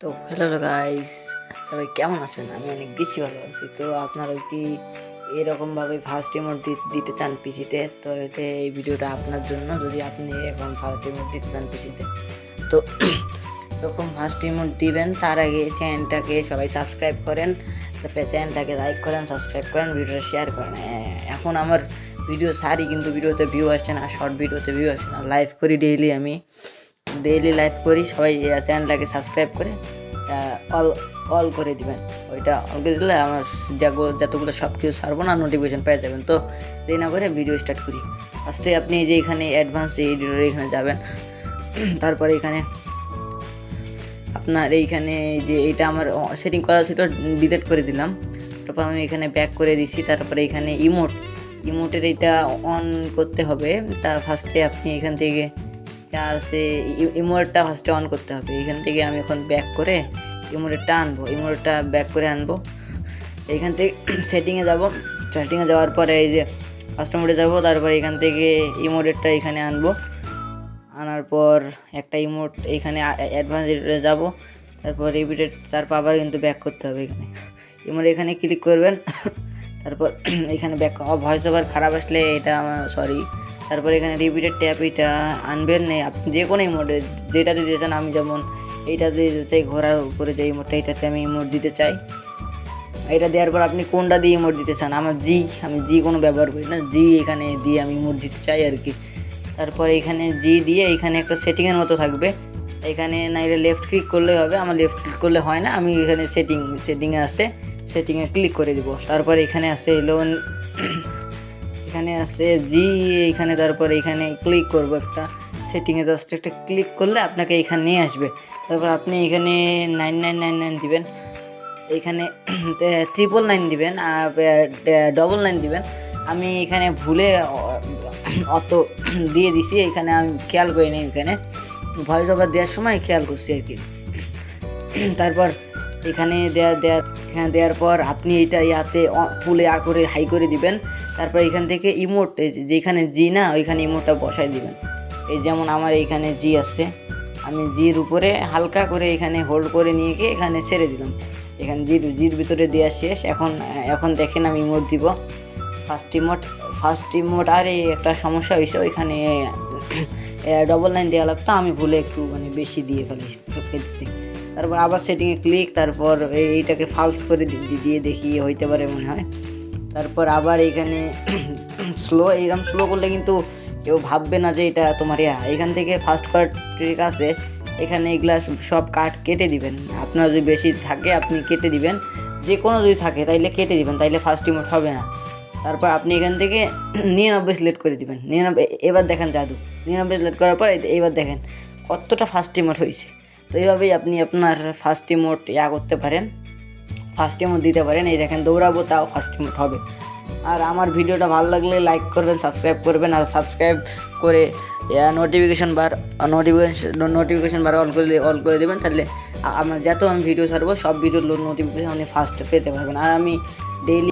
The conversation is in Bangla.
তো হ্যালো গাইস সবাই কেমন আছেন? আমি অনেক বেশি ভালো আছি। তো আপনারা কি এরকমভাবে ফার্স্ট ইমোট দিতে চান পিসিতে তো এতে এই ভিডিওটা আপনার জন্য, যদি আপনি এরকম ফার্স্ট ইমোট দিতে চান পিসিতে তো যখন ফার্স্ট ইমোট দিবেন, তার আগে চ্যানেলটাকে সবাই সাবস্ক্রাইব করেন। তারপরে চ্যানেলটাকে লাইক করেন সাবস্ক্রাইব করেন, ভিডিওটা শেয়ার করেন। এখন আমার ভিডিও সারি, কিন্তু ভিডিওতে ভিউ আসছে না শর্ট ভিডিওতে ভিউ আসছে না। লাইভ করি ডেইলি আমি। ডেইলি লাইভ করি, সবাই চ্যানেলটাকে সাবস্ক্রাইব করে অল অল করে দিবেন। ওইটা অল করে দিলে আমার যাগুলো যতগুলো সব কিছু সারবো না নোটিফিকেশন পেয়ে যাবেন। তো দেরি না করে ভিডিও স্টার্ট করি। ফার্স্টে আপনি যে এখানে অ্যাডভান্স এডিটর এখানে যাবেন, তারপরে এখানে আপনার এইখানে যে এটা আমার সেটিং করা ছিল ডিলিট করে দিলাম। তারপর আমি এখানে ব্যাক করে দিছি, তারপরে এখানে ইমোট ইমোটের এটা অন করতে হবে। তা ফার্স্টে আপনি এখান থেকে আছে ইমোটটা ফার্স্টে অন করতে হবে। এখান থেকে আমি এখন ব্যাক করে ইমোটেরটা আনব ইমোটেরটা ব্যাক করে আনব। এইখান থেকে সেটিংয়ে যাব। সেটিংয়ে যাওয়ার পরে এই যে কাস্টমারে যাব, তারপরে এখান থেকে ইমোটেরটা এখানে আনব। আনার পর একটা ইমোট এইখানে অ্যাডভান্স এডিটরে যাব। তারপর রিপিটেড তারপর আবার কিন্তু ব্যাক করতে হবে এখানে। ইমোট এখানে ক্লিক করবেন। তারপর এখানে ব্যাক ভয়েস ওভার খারাপ আসলে এটা আমার সরি তারপর এখানে রিপিটেড ট্যাপ এটা আনবেন নেই। আপনি যে কোনো ইমোটে যেটা দিতে চান, আমি যেমন এইটা দিতে চাই ঘোরার উপরে যে ইমোটটা এটাতে আমি ইমোট দিতে চাই। এটা দেওয়ার পর আপনি কোনটা দিয়ে ইমোট দিতে চান? আমার জি আমি জি কোনো ব্যবহার করি না। জি এখানে দিয়ে আমি ইমোট দিতে চাই আর কি। তারপর এখানে জি দিয়ে এখানে একটা সেটিংয়ের মতো থাকবে। এখানে নাইলে লেফট ক্লিক করলে হবে। আমার লেফট ক্লিক করলে হয় না। আমি এখানে সেটিং সেটিংয়ে আসে সেটিংয়ে ক্লিক করে দিব। তারপর এখানে আসে লোন এখানে আছে, জি, এখানে তারপর এখানে ক্লিক করব একটা সেটিংয়ে জাস্ট একটা ক্লিক করলে আপনাকে এখানে নিয়ে আসবে। তারপর আপনি এখানে নাইন নাইন নাইন নাইন দিবেন, এখানে ট্রিপল নাইন দিবেন ডবল নাইন দিবেন। আমি এখানে ভুলে অত দিয়ে দিছি, এখানে আমি খেয়াল করিনি এখানে। ভয়েস ওভার দেওয়ার সময় খেয়াল করছি আর কি। তারপর এখানে দেওয়া দেওয়ার এখানে দেওয়ার পর আপনি এটা ইয়াতে ফুলে আ করে হাই করে দিবেন। তারপর এখান থেকে ইমোট যেখানে জি না, ওইখানে ইমোটটা বসাই দিবেন। এই যেমন আমার এইখানে জি আছে, আমি জির উপরে হালকা করে এখানে হোল্ড করে নিয়ে গিয়ে এখানে ছেড়ে দিলাম। এখানে জির জির ভিতরে দেওয়া শেষ। এখন এখন দেখেন আমি ইমোট দিব। ফার্স্ট ইমোট ফার্স্ট ইমোট, আর এই একটা সমস্যা হয়েছে ওইখানে ডবল লাইন দেওয়া লাগতো, আমি ভুলে একটু মানে বেশি দিয়ে ফেলি ফেলছি। তারপর আবার সেটিংয়ে ক্লিক তারপর এইটাকে ফালস করে দিয়ে দেখি, হইতে পারে মনে হয়। তারপর আবার এইখানে স্লো এইরকম স্লো করলে কিন্তু কেউ ভাববে না যে এটা তোমার ইয়া। এখান থেকে ফার্স্ট কার্ড ট্রিক আছে। এখানে এগুলা সব কাট, কেটে দিবেন। আপনার যদি বেশি থাকে, আপনি কেটে দিবেন। যে কোনো যদি থাকে, তাইলে কেটে দিবেন, তাইলে ফার্স্ট ইমোট হবে না। তারপর আপনি এখান থেকে নিরানব্বই সিলেক্ট করে দিবেন। নিরানব্বই, এবার দেখেন জাদু। নিরানব্বই সিলেক্ট করার পর এইবার দেখেন কতটা ফার্স্ট ইমোট হয়েছে তো এইভাবেই আপনি আপনার ফার্স্ট ইমোট ইয়া করতে পারেন। ফার্স্ট ইমোট দিতে পারেন। এই দেখেন, দৌড়াবো, তাও ফার্স্ট ইমোট হবে। আর আমার ভিডিওটা ভালো লাগলে লাইক করবেন সাবস্ক্রাইব করবেন, আর সাবস্ক্রাইব করে notification bar notification notification bar on করে অল করে দেবেন। তাহলে আমার যত আমি ভিডিও ছাড়বো, সব ভিডিওর নোটিফিকেশন আপনি ফার্স্ট পেতে পারবেন। আর আমি ডেইলি